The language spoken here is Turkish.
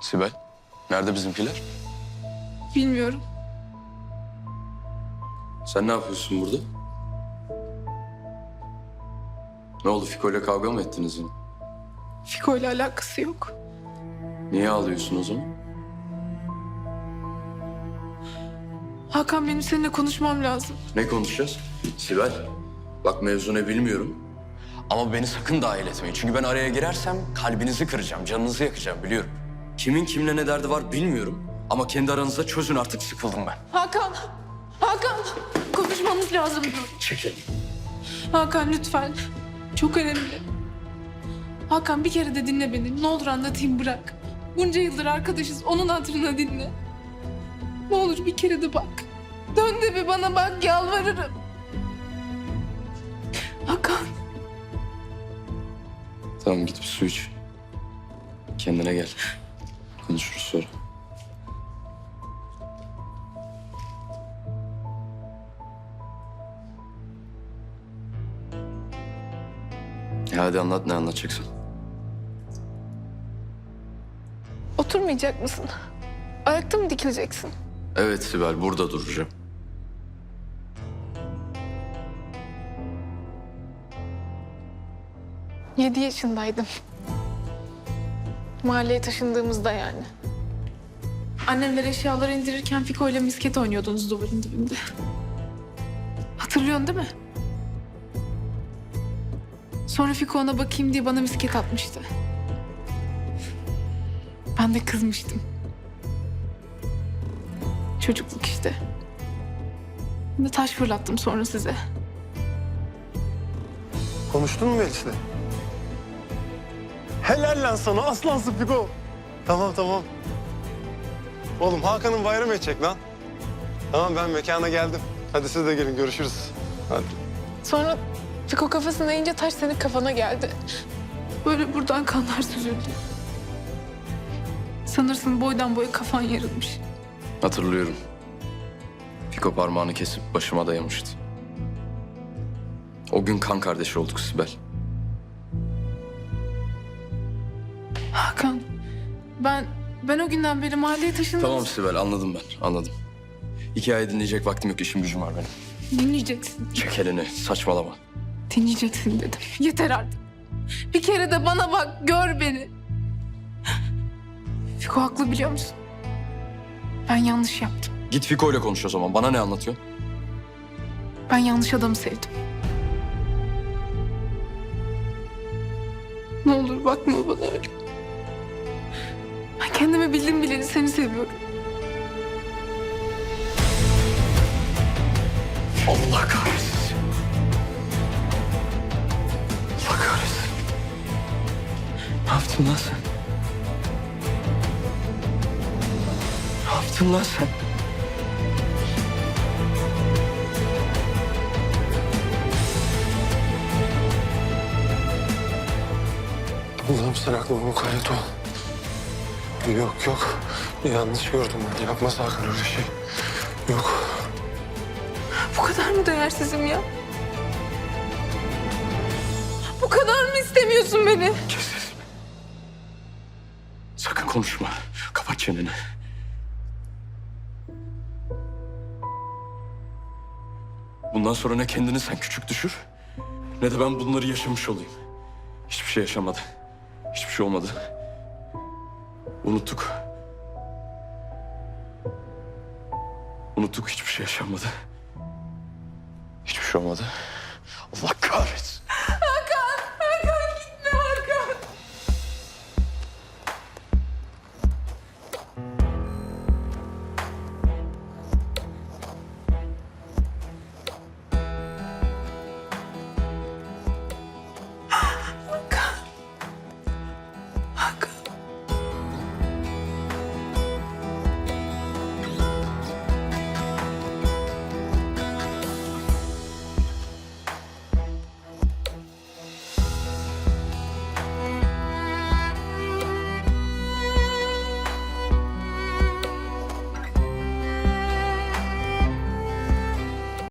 Sibel, nerede bizimkiler? Bilmiyorum. Sen ne yapıyorsun burada? Ne oldu, Fiko ile kavga mı ettiniz yine? Fiko ile alakası yok. Niye ağlıyorsun o zaman? Hakan benim seninle konuşmam lazım. Ne konuşacağız? Sibel, bak mevzu ne bilmiyorum. Ama beni sakın dahil etmeyin. Çünkü ben araya girersem kalbinizi kıracağım, canınızı yakacağım biliyorum. Kimin kimle ne derdi var bilmiyorum. Ama kendi aranızda çözün artık sıkıldım ben. Hakan! Hakan! Konuşmamız lazım. Çekil. Hakan lütfen. Çok önemli. Hakan bir kere de dinle beni. Ne olur anlatayım bırak. Bunca yıldır arkadaşız. Onun hatırına dinle. Ne olur bir kere de bak. Dön de bir bana bak yalvarırım. Hakan. Tamam git bir su iç. Kendine gel. Konuşuruz sonra. Ya hadi anlat ne anlatacaksın? Oturmayacak mısın? Ayakta mı dikileceksin? Evet Sibel burada duracağım. Yedi yaşındaydım. Mahalleye taşındığımızda yani. Annemler eşyaları indirirken Fiko ile misket oynuyordunuz duvarın dibinde. Hatırlıyorsun değil mi? Sonra Fiko ona bakayım diye bana misket atmıştı. Ben de kızmıştım. Çocukluk işte. Ben de taş fırlattım sonra size. Konuştun mu Melis'le? Helal lan sana aslansın Fiko. Tamam tamam. Oğlum Hakan'ın bayram edecek lan. Tamam ben mekana geldim. Hadi siz de gelin görüşürüz. Hadi. Sonra Fiko kafasına ince taş senin kafana geldi. Böyle buradan kanlar süzüldü. Sanırsın boydan boya kafan yarılmış. Hatırlıyorum. Fiko parmağını kesip başıma dayamıştı. O gün kan kardeşi olduk Sibel. Ben ben o günden beri mahalleye taşındım. Tamam Sibel anladım ben anladım. Hikaye dinleyecek vaktim yok işim gücüm var benim. Dinleyeceksin, Çek elini saçmalama. dinleyeceksin dedim. Yeter artık. Bir kere de bana bak, gör beni. Fiko haklı biliyor musun? Ben yanlış yaptım. Git Fiko ile konuş o zaman bana ne anlatıyorsun? Ben yanlış adamı sevdim. Ne olur bakma bana öyle. Ben kendimi bildim bileli seni seviyorum. Allah kahretsin. Allah kahretsin. Ne yaptın lan sen? Ne yaptın lan sen? Allah'ım sen aklıma mukayyet ol. Yok yok. Yanlış gördüm ben. Yapma Hakan öyle şey. Yok. Bu kadar mı değersizim ya? Bu kadar mı istemiyorsun beni? Kes sesini. Sakın konuşma. Kapat çeneni. Bundan sonra ne kendini sen küçük düşür... ...ne de ben bunları yaşamış olayım. Hiçbir şey yaşamadı. Hiçbir şey olmadı. Unuttuk. Unuttuk hiçbir şey yaşanmadı. Hiçbir şey olmadı. Allah kahretsin.